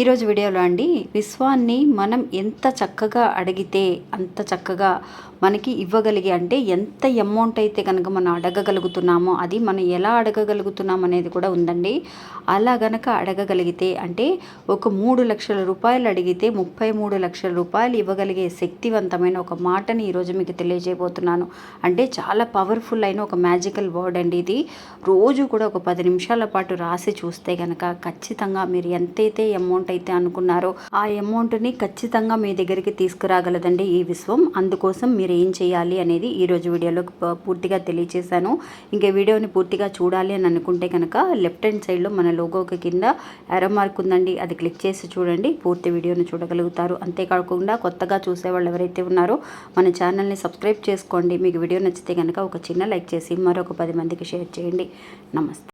ఈరోజు వీడియోలో అండి విశ్వాన్ని మనం ఎంత చక్కగా అడిగితే అంత చక్కగా మనకి ఇవ్వగలిగే అంటే ఎంత అమౌంట్ అయితే కనుక మనం అడగగలుగుతున్నామో అది మనం ఎలా అడగగలుగుతున్నాం అనేది కూడా ఉందండి. అలా గనక అడగగలిగితే అంటే ఒక మూడు లక్షల రూపాయలు అడిగితే ముప్పై మూడు లక్షల రూపాయలు ఇవ్వగలిగే శక్తివంతమైన ఒక మాటని ఈరోజు మీకు తెలియజేయబోతున్నాను. అంటే చాలా పవర్ఫుల్ అయిన ఒక మ్యాజికల్ వర్డ్ అండి ఇది. రోజు కూడా ఒక పది నిమిషాల పాటు రాసి చూస్తే కనుక ఖచ్చితంగా మీరు ఎంతైతే అమౌంట్ అయితే అనుకున్నారో ఆ అమౌంట్ని ఖచ్చితంగా మీ దగ్గరికి తీసుకురాగలదండి ఈ విశ్వం. అందుకోసం మీరు ఏం చేయాలి అనేది ఈరోజు వీడియోలో ప- పూర్తిగా తెలియచేశాను. ఇంకా వీడియోని పూర్తిగా చూడాలి అని అనుకుంటే కనుక లెఫ్ట్ హ్యాండ్ సైడ్లో మన లోగోకి కింద ఎర మార్క్ ఉందండి. అది క్లిక్ చేసి చూడండి. పూర్తి వీడియోని చూడగలుగుతారు. అంతేకాకుండా కొత్తగా చూసేవాళ్ళు ఎవరైతే ఉన్నారో మన ఛానల్ని సబ్స్క్రైబ్ చేసుకోండి. మీకు వీడియో నచ్చితే కనుక ఒక చిన్న లైక్ చేసి మరొక పది మందికి షేర్ చేయండి. నమస్తే.